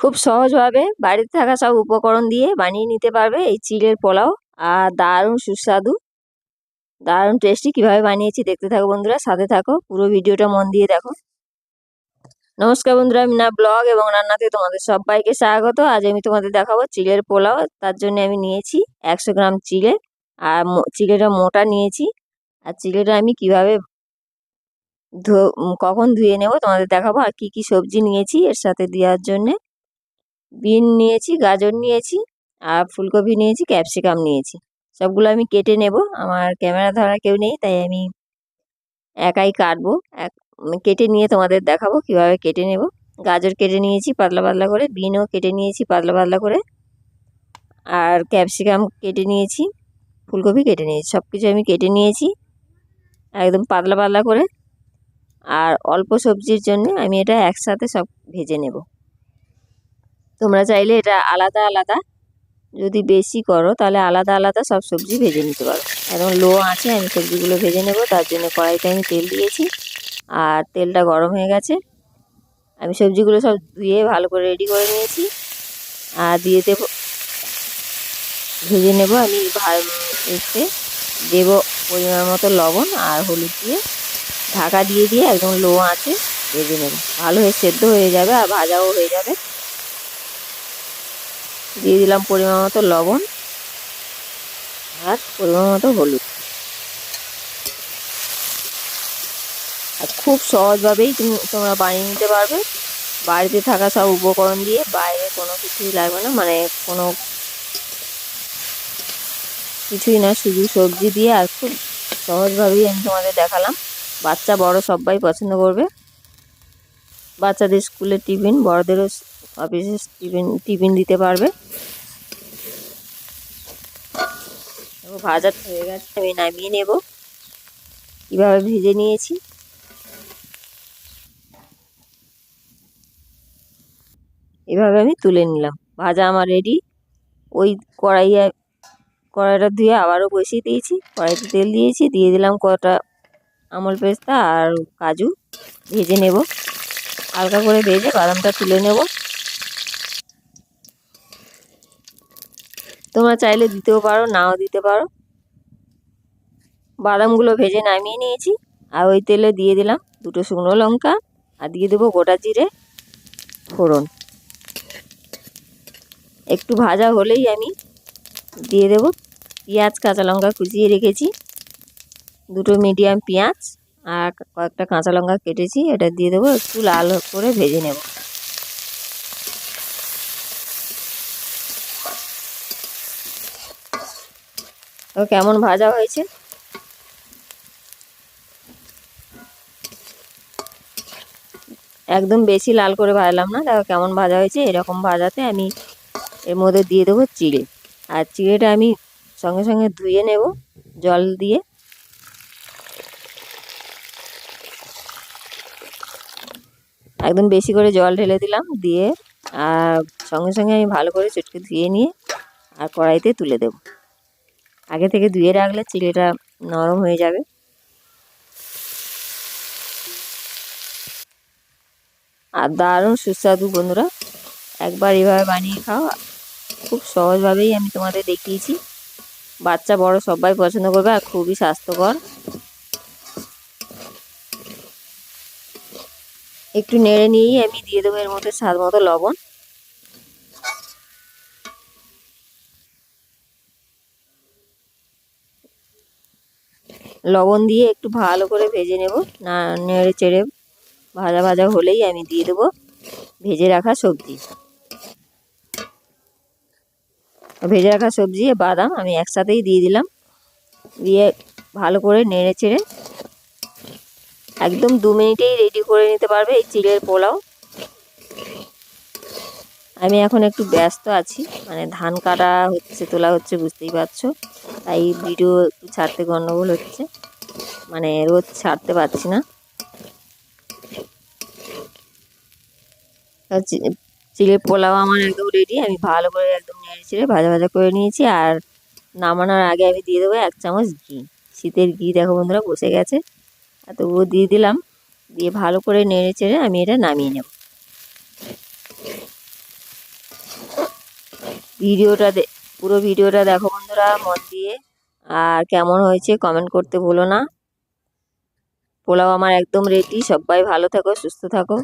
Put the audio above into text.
খুব সহজভাবে বাড়িতে থাকা সব উপকরণ দিয়ে বানিয়ে নিতে পারবে এই চিলের পোলাও। আর দারুণ সুস্বাদু। দারুণ টেস্টি কীভাবে বানিয়েছি দেখতে থাকো বন্ধুরা, সাথে থাকো, পুরো ভিডিওটা মন দিয়ে দেখো। নমস্কার বন্ধুরা মিনা ব্লগ এবং রান্নাতে তোমাদের সবাইকে স্বাগত। আজ আমি তোমাদের দেখাবো চিলের পোলাও, তার জন্য আমি নিয়েছি একশো গ্রাম চিড়ে আর চিলেটা মোটা নিয়েছি। আর চিলেটা আমি কীভাবে কখন ধুয়ে নেব তোমাদের দেখাবো, আর কি কি সবজি নিয়েছি এর সাথে দেওয়ার জন্যে। বিন নিয়েছি, গাজর নিয়েছি, আর ফুলকপি নিয়েছি, ক্যাপসিকাম নিয়েছি। সবগুলো আমি কেটে নেব। আমার ক্যামেরা ধরা কেউ নেই, তাই আমি একাই কাটবো। এক কেটে নিয়ে তোমাদের দেখাবো কীভাবে কেটে নেব। গাজর কেটে নিয়েছি পাতলা পাতলা করে, বিনও কেটে নিয়েছি পাতলা পাতলা করে, আর ক্যাপসিকাম কেটে নিয়েছি, ফুলকপি কেটে নিয়েছি সব কিছু আমি কেটে নিয়েছি একদম পাতলা পাতলা করে। আর অল্প সবজির জন্য আমি এটা একসাথে সব ভেজে নেব। তোমরা চাইলে এটা আলাদা আলাদা যদি বেশি করো, তাহলে আলাদা আলাদা সব সবজি ভেজে নিতে পারো। এখন লো আছে, আমি সবজিগুলো ভেজে নেব, তার জন্য কড়াইতে আমি তেল দিয়েছি। আর তেলটা গরম হয়ে গেছে। আমি সবজিগুলো সব ধুয়ে ভালো করে রেডি করে নিয়েছি। আর দিয়ে দেবো, ভেজে নেব আমি এসে দেবো পরিমাণ মতো লবণ আর হলুদ দিয়ে। ঢাকা দিয়ে দিয়ে একদম লো আঁচে ভেজে নেব। ভালো হয়ে সেদ্ধ হয়ে যাবে আর ভাজাও হয়ে যাবে। দিয়ে দিলাম পরিমাণ মতো লবণ আর পরিমাণ মতো হলুদ। আর খুব সহজভাবেই তুমি, তোমরা বানিয়ে নিতে পারবে। বাড়িতে থাকা সব উপকরণ দিয়ে বাইরে কোনো কিছুই লাগবে না মানে কোনো কিছুই না, শুধু সবজি দিয়ে আর খুব সহজভাবেই আমি তোমাদের দেখালাম। বাচ্চা বড় সবাই পছন্দ করবে। বাচ্চাদের স্কুলের টিফিন, বড়দেরও অফিসে টিফিন টিফিন দিতে পারবে। ভাজা হয়ে গেছে, আমি নামিয়ে নেব। কীভাবে ভেজে নিয়েছি। এভাবে আমি তুলে নিলাম। ভাজা আমার রেডি ওই কড়াইয়ে, কড়াইটা ধুয়ে আবারও বসিয়ে দিয়েছি। কড়াইতে তেল দিয়েছি, দিয়ে দিলাম কটা আমল পেস্তা আর কাজু। ভেজে নেব। হালকা করে ভেজে বাদামটা তুলে নেব। তোমরা চাইলে দিতেও পারো, নাও দিতে পারো। বাদামগুলো ভেজে নামিয়ে নিয়েছি, আর ওই তেলে দিয়ে দিলাম দুটো শুকনো লঙ্কা, আর দিয়ে দেবো গোটা জিরে ফোড়ন। একটু ভাজা হলেই আমি দিয়ে দেব পেঁয়াজ, কাঁচা লঙ্কা কুচিয়ে রেখেছি, দুটো মিডিয়াম পেঁয়াজ, আর কয়েকটা কাঁচা লঙ্কা কেটেছি, এটা দিয়ে দেবো একটু লাল করে ভেজে নেব। কেমন ভাজা হয়েছে? একদম বেশি লাল করে ভাজলাম না, দেখো কেমন ভাজা হয়েছে। এরকম ভাজাতে আমি এর মধ্যে দিয়ে দেবো চিড়ে। আর চিড়েটা আমি সঙ্গে সঙ্গে ধুয়ে নেব জল দিয়ে। একদম বেশি করে জল ঢেলে দিলাম দিয়ে, আর সঙ্গে সঙ্গে আমি ভালো করে চটকে ধুয়ে নিয়ে আর কড়াইতে তুলে দেব। আগে থেকে ধুয়ে রাখলে চিড়েটা নরম হয়ে যাবে। আর দারুণ সুস্বাদু বন্ধুরা, একবার এভাবে বানিয়ে খাও। খুব সহজভাবেই আমি তোমাদের দেখিয়েছি। বাচ্চা, বড় সবাই পছন্দ করবে আর খুবই স্বাস্থ্যকর। একটু নেড়ে নিয়েই আমি দিয়ে দেবো এর মধ্যে স্বাদ মতো লবণ। লবণ দিয়ে একটু ভালো করে ভেজে নেব। না, নেড়ে চেড়ে ভাজা ভাজা হলেই আমি দিয়ে দেবো ভেজে রাখা সবজি। ভেজে রাখা সবজি বাদাম আমি একসাথেই দিয়ে দিলাম। দিয়ে ভালো করে নেড়ে চেড়ে একদম দু মিনিটেই রেডি করে নিতে পারবে এই চিলের পোলাও। আমি এখন একটু ব্যস্ত আছি। মানে ধান কাটা হচ্ছে, তোলা হচ্ছে, বুঝতেই পারছ। তাই ভিডিও একটু ছাড়তে গণ্ডগোল হচ্ছে। মানে রোজ ছাড়তে পারছি না। চিড়ের পোলাও আমার একদম রেডি আমি ভালো করে একদম নেড়ে চেড়ে ভাজা ভাজা করে নিয়েছি। আর নামানোর আগে আমি দিয়ে দেবো এক চামচ ঘি। শীতের ঘি দেখো বন্ধুরা বসে গেছে। তো ও দিয়ে দিলাম। দিয়ে ভালো করে নেড়ে চেড়ে আমি এটা নামিয়ে নেব। ভিডিওটা পুরো ভিডিওটা দেখো বন্ধুরা, মন দিয়ে। আর কেমন হয়েছে কমেন্ট করতে ভুলো না। পোলাও আমার একদম রেডি সবাই ভালো থাকো, সুস্থ থাকো।